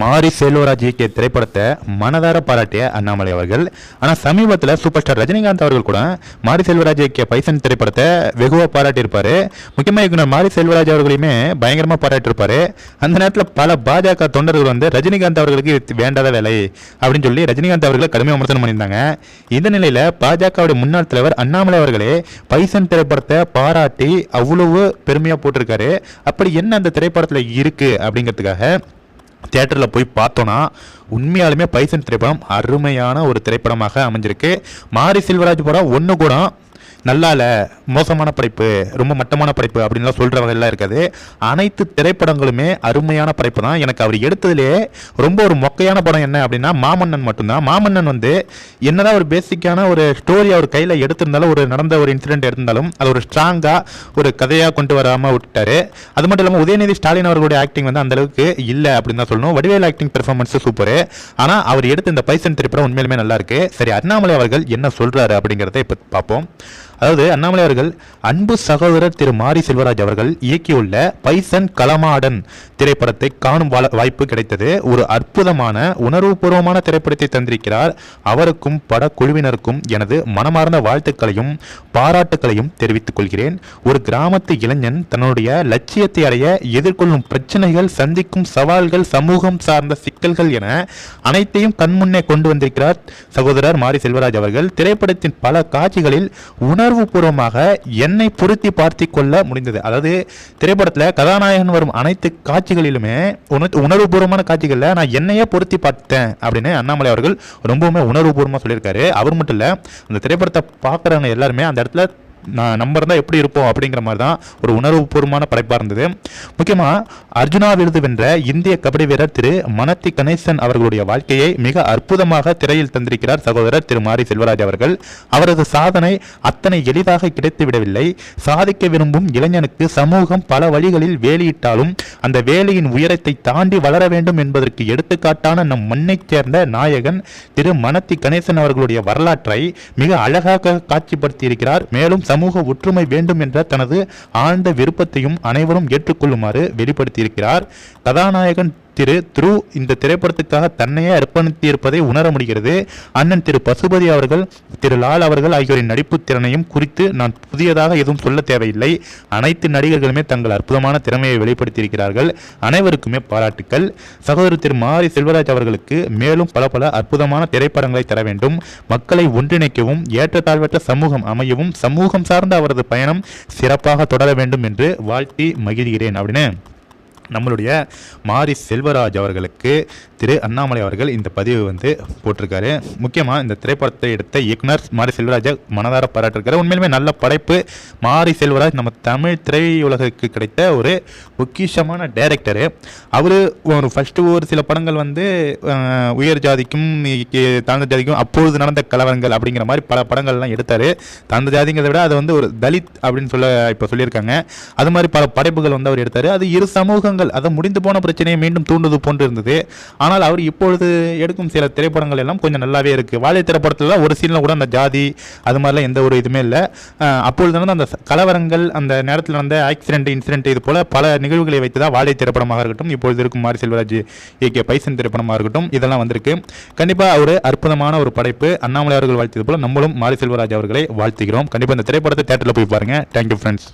மாரி செல்வராஜ் இயக்கிய திரைப்படத்தை மனதார பாராட்டிய அண்ணாமலை அவர்கள். ஆனால் சமீபத்தில் சூப்பர் ஸ்டார் ரஜினிகாந்த் அவர்கள் கூட மாரி செல்வராஜ் இயக்கிய பைசன் திரைப்படத்தை வெகுவாக பாராட்டியிருப்பார். முக்கியமாக இயக்குனர் மாரி செல்வராஜ் அவர்களையுமே பயங்கரமாக பாராட்டியிருப்பார். அந்த நேரத்தில் பல பாஜக தொண்டர்கள் வந்து ரஜினிகாந்த் அவர்களுக்கு வேண்டாத வேலை அப்படின்னு சொல்லி ரஜினிகாந்த் அவர்களை கடுமையாக விமர்சனம் பண்ணியிருந்தாங்க. இந்த நிலையில் பாஜகவுடைய முன்னாள் தலைவர் அண்ணாமலை அவர்களே பைசன் திரைப்படத்தை பாராட்டி அவ்வளவு பெருமையாக போட்டிருக்காரு. அப்படி என்ன அந்த திரைப்படத்தில் இருக்குது அப்படிங்கிறதுக்காக தேட்டரில் போய் பார்த்தோன்னா உண்மையாலுமே பைசன் திரைப்படம் அருமையான ஒரு திரைப்படமாக அமைஞ்சிருக்கு. மாரி செல்வராஜ் படம் ஒன்று கூட நல்லா இல்லை மோசமான படைப்பு ரொம்ப மட்டமான படைப்பு அப்படின்லாம் சொல்கிற வகையெல்லாம் இருக்காது. அனைத்து திரைப்படங்களுமே அருமையான படைப்பு தான் எனக்கு அவர் எடுத்ததுலேயே ரொம்ப ஒரு மொக்கையான படம் என்ன அப்படின்னா மாமன்னன் மட்டும்தான். மாமன்னன் வந்து என்னதான் ஒரு பேசிக்கான ஒரு ஸ்டோரி அவர் கையில் எடுத்திருந்தாலும் ஒரு நடந்த ஒரு இன்சிடென்ட் எடுத்திருந்தாலும் அது ஒரு ஸ்ட்ராங்காக ஒரு கதையாக கொண்டு வராமல் விட்டார் அது மட்டும் இல்லாமல் உதயநிதி ஸ்டாலின் அவர்களுடைய ஆக்டிங் வந்து அந்த அளவுக்கு இல்லை அப்படின்னு தான் சொல்லணும். வடிவேல் ஆக்டிங் பெர்ஃபார்மன்ஸ் சூப்பர் ஆனால் அவர் எடுத்த இந்த பைசன் திரைப்படம் உண்மையிலுமே நல்லா இருக்கு. சரி அண்ணாமலை அவர்கள் என்ன சொல்றாரு அப்படிங்கிறத இப்போ பார்ப்போம். அதாவது அண்ணாமலை அவர்கள் அன்பு சகோதரர் திரு மாரி செல்வராஜ் அவர்கள் இயக்கியுள்ள பைசன் களமாடன் திரைப்படத்தை காணும் வாய்ப்பு கிடைத்தது. ஒரு அற்புதமான உணர்வுபூர்வமான திரைப்படத்தை தந்திருக்கிறார். அவருக்கும் படக்குழுவினருக்கும் எனது மனமார்ந்த வாழ்த்துக்களையும் பாராட்டுக்களையும் தெரிவித்துக் கொள்கிறேன். ஒரு கிராமத்து இளைஞன் தன்னுடைய லட்சியத்தை அடைய எதிர்கொள்ளும் பிரச்சனைகள் சந்திக்கும் சவால்கள் சமூகம் சார்ந்த சிக்கல்கள் என அனைத்தையும் கண்முன்னே கொண்டு வந்திருக்கிறார் சகோதரர் மாரி செல்வராஜ் அவர்கள். திரைப்படத்தின் பல காட்சிகளில் உணர்வுபூர்வமாக என்னை பொருத்தி பார்த்தி கொள்ள முடிந்தது. அதாவது திரைப்படத்தில் கதாநாயகன் வரும் அனைத்து காட்சிகளிலுமே உண- உணர்வுபூர்வமான காட்சிகளில் நான் என்னையே பொருத்தி பார்த்தேன் அப்படின்னு அண்ணாமலை அவர்கள் ரொம்பவுமே உணர்வுபூர்வமாக சொல்லியிருக்காரு. அவர் மட்டும் இல்லை அந்த திரைப்படத்தை பார்க்குறவங்க எல்லாருமே அந்த இடத்துல நான் நம்ம இருந்தால் எப்படி இருப்போம் அப்படிங்கிற மாதிரி தான் ஒரு உணர்வுபூர்வமான படைப்பாக இருந்தது. முக்கியமாக அர்ஜுனா விருது வென்ற இந்திய கபடி வீரர் திரு மனத்தி கணேசன் அவர்களுடைய வாழ்க்கையை மிக அற்புதமாக திரையில் தந்திருக்கிறார் சகோதரர் திரு மாரி செல்வராஜ் அவர்கள். அவரது சாதனை அத்தனை எளிதாக கிடைத்துவிடவில்லை சாதிக்க விரும்பும் இளைஞனுக்கு சமூகம் பல வழிகளில் வேலையிட்டாலும் அந்த வேலையின் உயரத்தை தாண்டி வளர வேண்டும் என்பதற்கு எடுத்துக்காட்டான நம் மண்ணைச் சேர்ந்த நாயகன் திரு மனத்தி கணேசன் அவர்களுடைய வரலாற்றை மிக அழகாக காட்சிப்படுத்தியிருக்கிறார். மேலும் சமூக ஒற்றுமை வேண்டும் என்ற தனது ஆழ்ந்த விருப்பத்தையும் அனைவரும் ஏற்றுக்கொள்ளுமாறு வெளிப்படுத்தியிருக்கிறார். கதாநாயகன் திரு த்ரு இந்த திரைப்படத்துக்காக தன்னையே அர்ப்பணித்திருப்பதை உணர முடிகிறது. அண்ணன் திரு பசுபதி அவர்கள் திரு லால் அவர்கள் ஆகியோரின் நடிப்பு திறனையும் குறித்து நான் புதியதாக எதுவும் சொல்ல தேவையில்லை. அனைத்து நடிகர்களுமே தங்கள் அற்புதமான திறமையை வெளிப்படுத்தியிருக்கிறார்கள். அனைவருக்குமே பாராட்டுக்கள். சகோதரர் திரு மாரி செல்வராஜ் அவர்களுக்கு மேலும் பல பல அற்புதமான திரைப்படங்களை தர வேண்டும். மக்களை ஒன்றிணைக்கவும் ஏற்றத்தாழ்வற்ற சமூகம் அமையவும் சமூகம் சார்ந்த அவரது பயணம் சிறப்பாக தொடர வேண்டும் என்று வாழ்த்தி மகிழ்கிறேன். அப்படின்னு நம்மளுடைய மாரி செல்வராஜ் அவர்களுக்கு திரு அண்ணாமலை அவர்கள் இந்த பதிவு வந்து போட்டிருக்காரு. முக்கியமாக இந்த திரைப்படத்தை எடுத்த இயக்குனர் மாரி செல்வராஜை மனதார பாராட்டிருக்காரு. உண்மையிலுமே நல்ல படைப்பு. மாரி செல்வராஜ் நம்ம தமிழ் திரையுலகிற்கு கிடைத்த ஒரு பொக்கிஷமான டைரக்டரு அவர் ஒரு ஃபஸ்ட்டு ஒரு சில படங்கள் வந்து உயர் ஜாதிக்கும் தாழ்ந்த ஜாதிக்கும் அப்பொழுது நடந்த கலவரங்கள் அப்படிங்கிற மாதிரி பல படங்கள்லாம் எடுத்தார். தாழ்ந்த ஜாதிங்கிறத விட அது வந்து ஒரு தலித் அப்படின்னு சொல்ல இப்போ சொல்லியிருக்காங்க. அது மாதிரி பல படைப்புகள் வந்து அவர் எடுத்தார். அது இரு சமூகங்கள் அதை முடிந்து போன பிரச்சனையை மீண்டும் தூண்டுவது போன்று இருந்தது ஆனால் அவர் இப்பொழுது எடுக்கும் சில திரைப்படங்கள் எல்லாம் கொஞ்சம் நல்லாவே இருக்கு. வாழை திரைப்படத்தில் ஒரு சீனில் கூட அந்த ஜாதி அது மாதிரிலாம் எந்த ஒரு இதுவுமே இல்லை. அப்பொழுது நடந்த அந்த கலவரங்கள் அந்த நேரத்தில் நடந்த ஆக்சிடென்ட் இன்சிடென்ட் இது போல பல நிகழ்வுகளை வைத்து தான் வாழை திரைப்படமாக இருக்கட்டும் இப்பொழுது இருக்கும் மாரி செல்வராஜ் இயக்கிய பைசன் திரைப்படமாக இருக்கட்டும் இதெல்லாம் வந்திருக்கு. கண்டிப்பாக ஒரு அற்புதமான ஒரு படைப்பு. அண்ணாமலை அவர்கள் வாழ்த்தியது போல நம்மளும் மாரி செல்வராஜ் அவர்களை வாழ்த்துகிறோம். கண்டிப்பாக இந்த திரைப்படத்தை தேட்டரில் போய் பாருங்க. Thank you friends